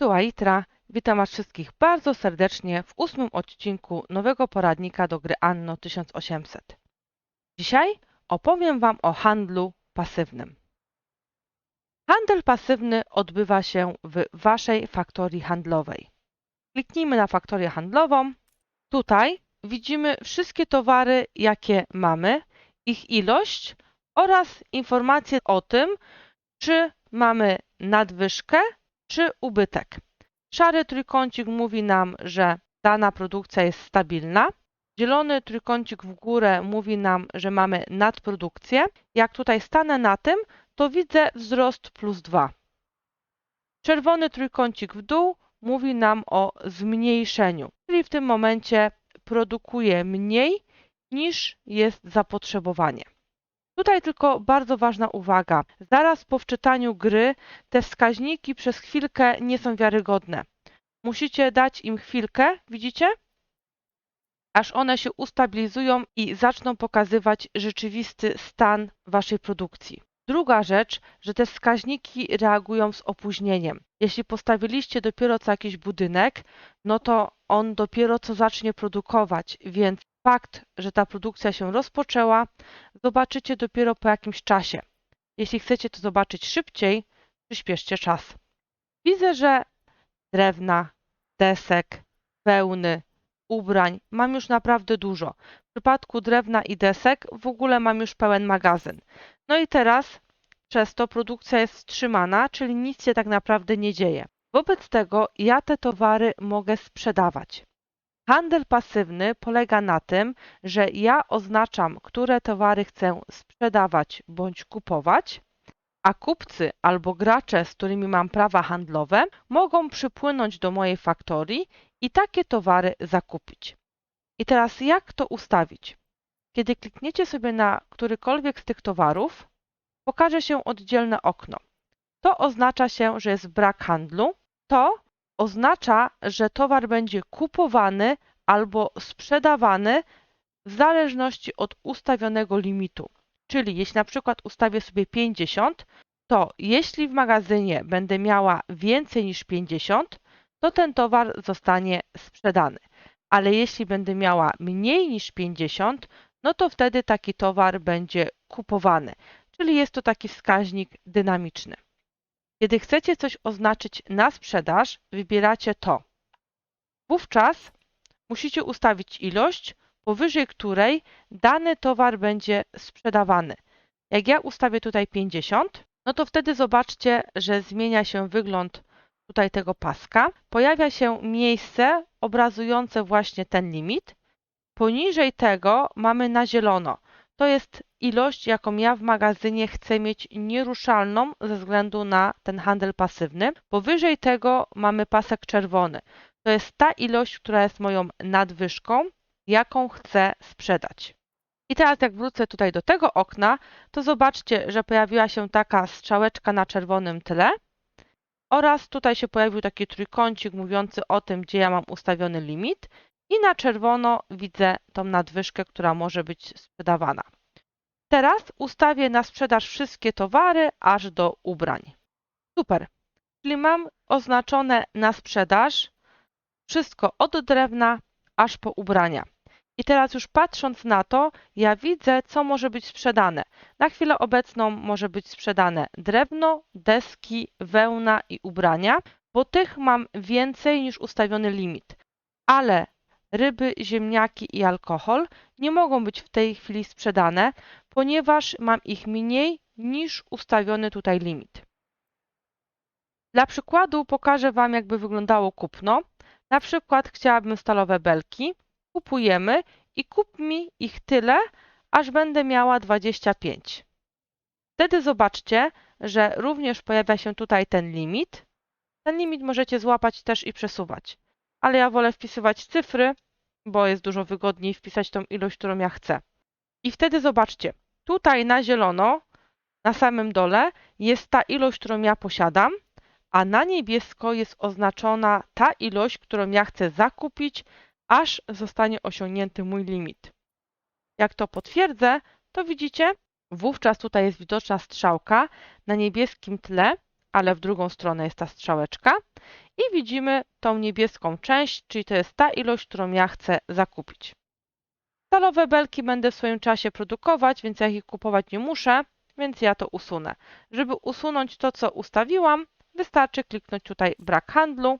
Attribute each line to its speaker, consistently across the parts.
Speaker 1: Tu Aitra, witam Was wszystkich bardzo serdecznie w ósmym odcinku nowego poradnika do gry Anno 1800. Dzisiaj opowiem Wam o handlu pasywnym. Handel pasywny odbywa się w Waszej faktorii handlowej. Kliknijmy na faktorię handlową. Tutaj widzimy wszystkie towary, jakie mamy, ich ilość oraz informacje o tym, czy mamy nadwyżkę, czy ubytek. Szary trójkącik mówi nam, że dana produkcja jest stabilna. Zielony trójkącik w górę mówi nam, że mamy nadprodukcję. Jak tutaj stanę na tym, to widzę wzrost plus 2. Czerwony trójkącik w dół mówi nam o zmniejszeniu, czyli w tym momencie produkuje mniej niż jest zapotrzebowanie. Tutaj tylko bardzo ważna uwaga. Zaraz po wczytaniu gry te wskaźniki przez chwilkę nie są wiarygodne. Musicie dać im chwilkę, widzicie? Aż one się ustabilizują i zaczną pokazywać rzeczywisty stan waszej produkcji. Druga rzecz, że te wskaźniki reagują z opóźnieniem. Jeśli postawiliście dopiero co jakiś budynek, no to on dopiero co zacznie produkować, więc fakt, że ta produkcja się rozpoczęła, zobaczycie dopiero po jakimś czasie. Jeśli chcecie to zobaczyć szybciej, przyspieszcie czas. Widzę, że drewna, desek, wełny, ubrań mam już naprawdę dużo. W przypadku drewna i desek w ogóle mam już pełen magazyn. No i teraz przez to produkcja jest wstrzymana, czyli nic się tak naprawdę nie dzieje. Wobec tego ja te towary mogę sprzedawać. Handel pasywny polega na tym, że ja oznaczam, które towary chcę sprzedawać bądź kupować, a kupcy albo gracze, z którymi mam prawa handlowe, mogą przypłynąć do mojej faktorii i takie towary zakupić. I teraz jak to ustawić? Kiedy klikniecie sobie na którykolwiek z tych towarów, pokaże się oddzielne okno. To oznacza się, że jest brak handlu. To oznacza, że towar będzie kupowany albo sprzedawany w zależności od ustawionego limitu. Czyli jeśli na przykład ustawię sobie 50, to jeśli w magazynie będę miała więcej niż 50, to ten towar zostanie sprzedany. Ale jeśli będę miała mniej niż 50, no to wtedy taki towar będzie kupowany. Czyli jest to taki wskaźnik dynamiczny. Kiedy chcecie coś oznaczyć na sprzedaż, wybieracie to. Wówczas musicie ustawić ilość, powyżej której dany towar będzie sprzedawany. Jak ja ustawię tutaj 50, no to wtedy zobaczcie, że zmienia się wygląd tutaj tego paska. Pojawia się miejsce obrazujące właśnie ten limit. Poniżej tego mamy na zielono. To jest ilość, jaką ja w magazynie chcę mieć nieruszalną ze względu na ten handel pasywny. Powyżej tego mamy pasek czerwony. To jest ta ilość, która jest moją nadwyżką, jaką chcę sprzedać. I teraz jak wrócę tutaj do tego okna, to zobaczcie, że pojawiła się taka strzałeczka na czerwonym tle oraz tutaj się pojawił taki trójkącik mówiący o tym, gdzie ja mam ustawiony limit i na czerwono widzę tą nadwyżkę, która może być sprzedawana. Teraz ustawię na sprzedaż wszystkie towary aż do ubrań. Super. Czyli mam oznaczone na sprzedaż wszystko od drewna aż po ubrania. I teraz już patrząc na to, ja widzę, co może być sprzedane. Na chwilę obecną może być sprzedane drewno, deski, wełna i ubrania, bo tych mam więcej niż ustawiony limit. Ale ryby, ziemniaki i alkohol nie mogą być w tej chwili sprzedane, ponieważ mam ich mniej niż ustawiony tutaj limit. Dla przykładu pokażę Wam, jakby wyglądało kupno. Na przykład chciałabym stalowe belki, kupujemy i kup mi ich tyle, aż będę miała 25. Wtedy zobaczcie, że również pojawia się tutaj ten limit. Ten limit możecie złapać też i przesuwać, ale ja wolę wpisywać cyfry, bo jest dużo wygodniej wpisać tą ilość, którą ja chcę. I wtedy zobaczcie, tutaj na zielono, na samym dole jest ta ilość, którą ja posiadam, a na niebiesko jest oznaczona ta ilość, którą ja chcę zakupić, aż zostanie osiągnięty mój limit. Jak to potwierdzę, to widzicie, wówczas tutaj jest widoczna strzałka na niebieskim tle, ale w drugą stronę jest ta strzałeczka. I widzimy tą niebieską część, czyli to jest ta ilość, którą ja chcę zakupić. Stalowe belki będę w swoim czasie produkować, więc ja ich kupować nie muszę, więc ja to usunę. Żeby usunąć to, co ustawiłam, wystarczy kliknąć tutaj brak handlu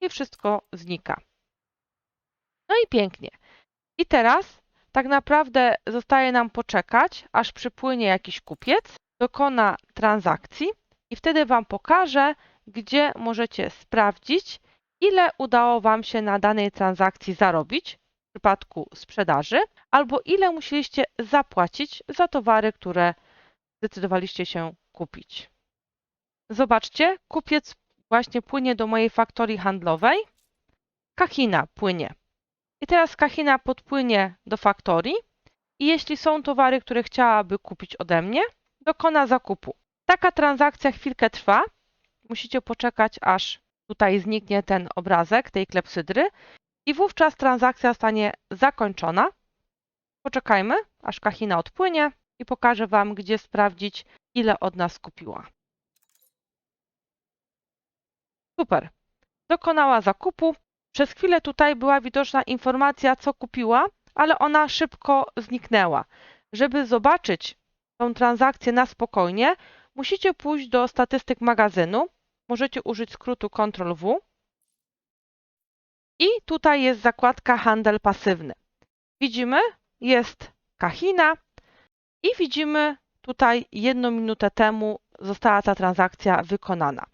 Speaker 1: i wszystko znika. No i pięknie. I teraz tak naprawdę zostaje nam poczekać, aż przypłynie jakiś kupiec, dokona transakcji i wtedy Wam pokażę, gdzie możecie sprawdzić, ile udało Wam się na danej transakcji zarobić w przypadku sprzedaży, albo ile musieliście zapłacić za towary, które zdecydowaliście się kupić. Zobaczcie, kupiec właśnie płynie do mojej faktorii handlowej, Kachina płynie. I teraz Kachina podpłynie do faktorii i jeśli są towary, które chciałaby kupić ode mnie, dokona zakupu. Taka transakcja chwilkę trwa. Musicie poczekać, aż tutaj zniknie ten obrazek tej klepsydry i wówczas transakcja zostanie zakończona. Poczekajmy, aż Kachina odpłynie i pokażę Wam, gdzie sprawdzić, ile od nas kupiła. Super. Dokonała zakupu. Przez chwilę tutaj była widoczna informacja, co kupiła, ale ona szybko zniknęła. Żeby zobaczyć tą transakcję na spokojnie, musicie pójść do statystyk magazynu. Możecie użyć skrótu Ctrl-W. I tutaj jest zakładka handel pasywny. Widzimy, jest Kahina i widzimy tutaj jedną minutę temu została ta transakcja wykonana.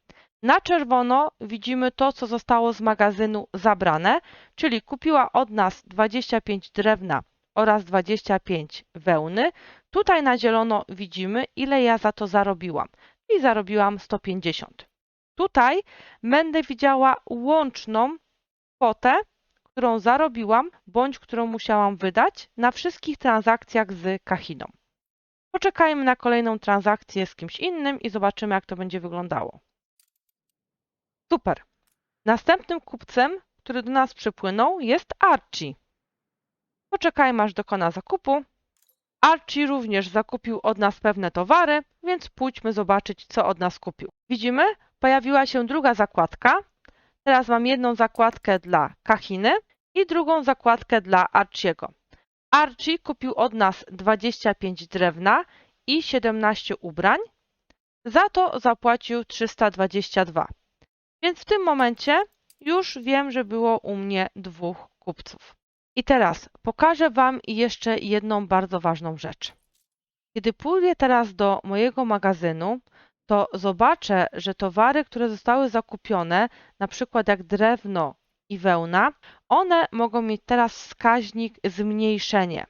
Speaker 1: Na czerwono widzimy to, co zostało z magazynu zabrane, czyli kupiła od nas 25 drewna oraz 25 wełny. Tutaj na zielono widzimy, ile ja za to zarobiłam. I zarobiłam 150. Tutaj będę widziała łączną kwotę, którą zarobiłam, bądź którą musiałam wydać na wszystkich transakcjach z Kachiną. Poczekajmy na kolejną transakcję z kimś innym i zobaczymy, jak to będzie wyglądało. Super. Następnym kupcem, który do nas przypłynął, jest Archie. Poczekajmy, aż dokona zakupu. Archie również zakupił od nas pewne towary, więc pójdźmy zobaczyć, co od nas kupił. Widzimy, pojawiła się druga zakładka. Teraz mam jedną zakładkę dla Kachiny i drugą zakładkę dla Archiego. Archie kupił od nas 25 drewna i 17 ubrań. Za to zapłacił 322. Więc w tym momencie już wiem, że było u mnie dwóch kupców. I teraz pokażę Wam jeszcze jedną bardzo ważną rzecz. Kiedy pójdę teraz do mojego magazynu, to zobaczę, że towary, które zostały zakupione, na przykład jak drewno i wełna, one mogą mieć teraz wskaźnik zmniejszenie.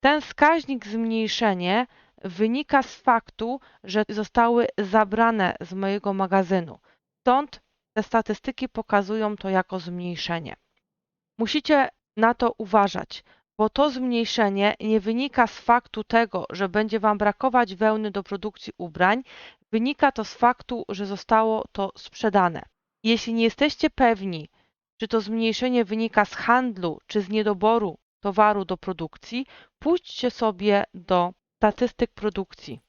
Speaker 1: Ten wskaźnik zmniejszenie wynika z faktu, że zostały zabrane z mojego magazynu. Stąd te statystyki pokazują to jako zmniejszenie. Musicie na to uważać, bo to zmniejszenie nie wynika z faktu tego, że będzie Wam brakować wełny do produkcji ubrań, wynika to z faktu, że zostało to sprzedane. Jeśli nie jesteście pewni, czy to zmniejszenie wynika z handlu, czy z niedoboru towaru do produkcji, pójdźcie sobie do statystyk produkcji.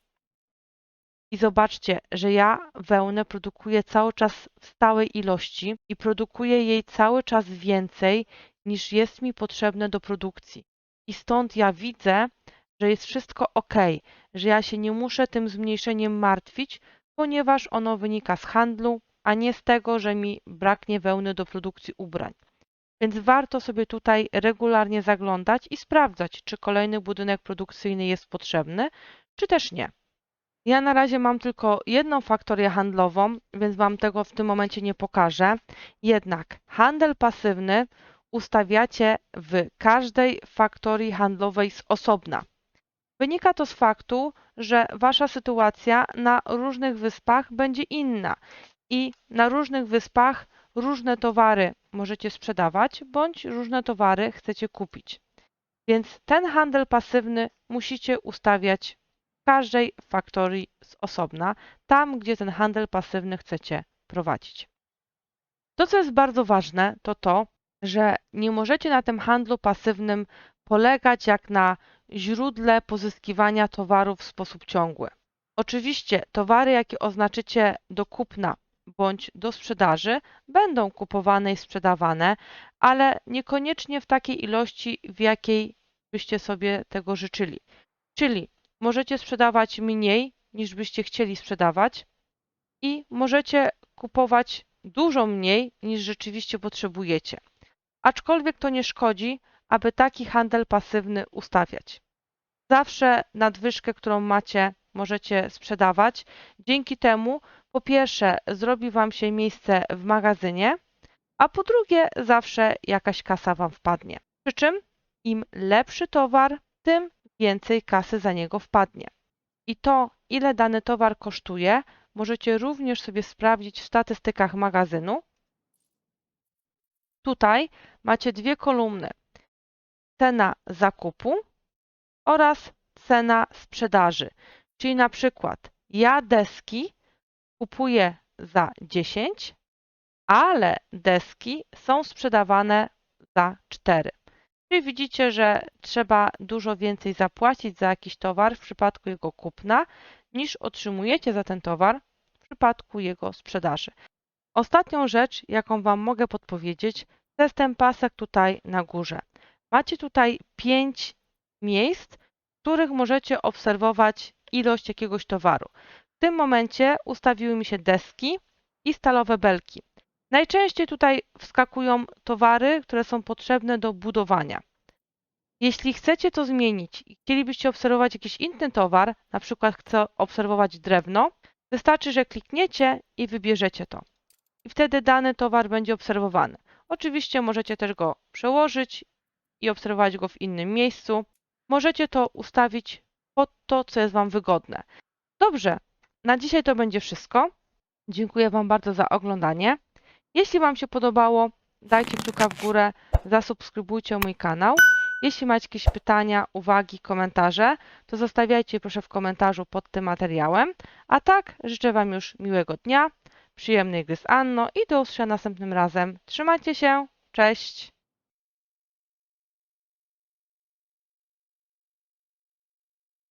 Speaker 1: I zobaczcie, że ja wełnę produkuję cały czas w stałej ilości i produkuję jej cały czas więcej niż jest mi potrzebne do produkcji. I stąd ja widzę, że jest wszystko ok, że ja się nie muszę tym zmniejszeniem martwić, ponieważ ono wynika z handlu, a nie z tego, że mi braknie wełny do produkcji ubrań. Więc warto sobie tutaj regularnie zaglądać i sprawdzać, czy kolejny budynek produkcyjny jest potrzebny, czy też nie. Ja na razie mam tylko jedną faktorię handlową, więc Wam tego w tym momencie nie pokażę. Jednak handel pasywny ustawiacie w każdej faktorii handlowej z osobna. Wynika to z faktu, że Wasza sytuacja na różnych wyspach będzie inna i na różnych wyspach różne towary możecie sprzedawać, bądź różne towary chcecie kupić. Więc ten handel pasywny musicie ustawiać w każdej faktorii z osobna, tam gdzie ten handel pasywny chcecie prowadzić. To, co jest bardzo ważne, to to, że nie możecie na tym handlu pasywnym polegać jak na źródle pozyskiwania towarów w sposób ciągły. Oczywiście towary, jakie oznaczycie do kupna bądź do sprzedaży, będą kupowane i sprzedawane, ale niekoniecznie w takiej ilości, w jakiej byście sobie tego życzyli. Czyli możecie sprzedawać mniej niż byście chcieli sprzedawać i możecie kupować dużo mniej niż rzeczywiście potrzebujecie. Aczkolwiek to nie szkodzi, aby taki handel pasywny ustawiać. Zawsze nadwyżkę, którą macie, możecie sprzedawać. Dzięki temu, po pierwsze, zrobi Wam się miejsce w magazynie, a po drugie, zawsze jakaś kasa Wam wpadnie. Przy czym im lepszy towar, tym więcej kasy za niego wpadnie. I to, ile dany towar kosztuje, możecie również sobie sprawdzić w statystykach magazynu. Tutaj macie dwie kolumny. Cena zakupu oraz cena sprzedaży. Czyli na przykład ja deski kupuję za 10, ale deski są sprzedawane za 4. Czyli widzicie, że trzeba dużo więcej zapłacić za jakiś towar w przypadku jego kupna, niż otrzymujecie za ten towar w przypadku jego sprzedaży. Ostatnią rzecz, jaką Wam mogę podpowiedzieć, to jest ten pasek tutaj na górze. Macie tutaj 5 miejsc, w których możecie obserwować ilość jakiegoś towaru. W tym momencie ustawiły mi się deski i stalowe belki. Najczęściej tutaj wskakują towary, które są potrzebne do budowania. Jeśli chcecie to zmienić i chcielibyście obserwować jakiś inny towar, na przykład chcę obserwować drewno, wystarczy, że klikniecie i wybierzecie to. I wtedy dany towar będzie obserwowany. Oczywiście możecie też go przełożyć i obserwować go w innym miejscu. Możecie to ustawić pod to, co jest Wam wygodne. Dobrze, na dzisiaj to będzie wszystko. Dziękuję Wam bardzo za oglądanie. Jeśli Wam się podobało, dajcie kciuka w górę, zasubskrybujcie mój kanał. Jeśli macie jakieś pytania, uwagi, komentarze, to zostawiajcie proszę w komentarzu pod tym materiałem. A tak, życzę Wam już miłego dnia, przyjemnej gry z Anno i do usłyszenia następnym razem. Trzymajcie się, cześć!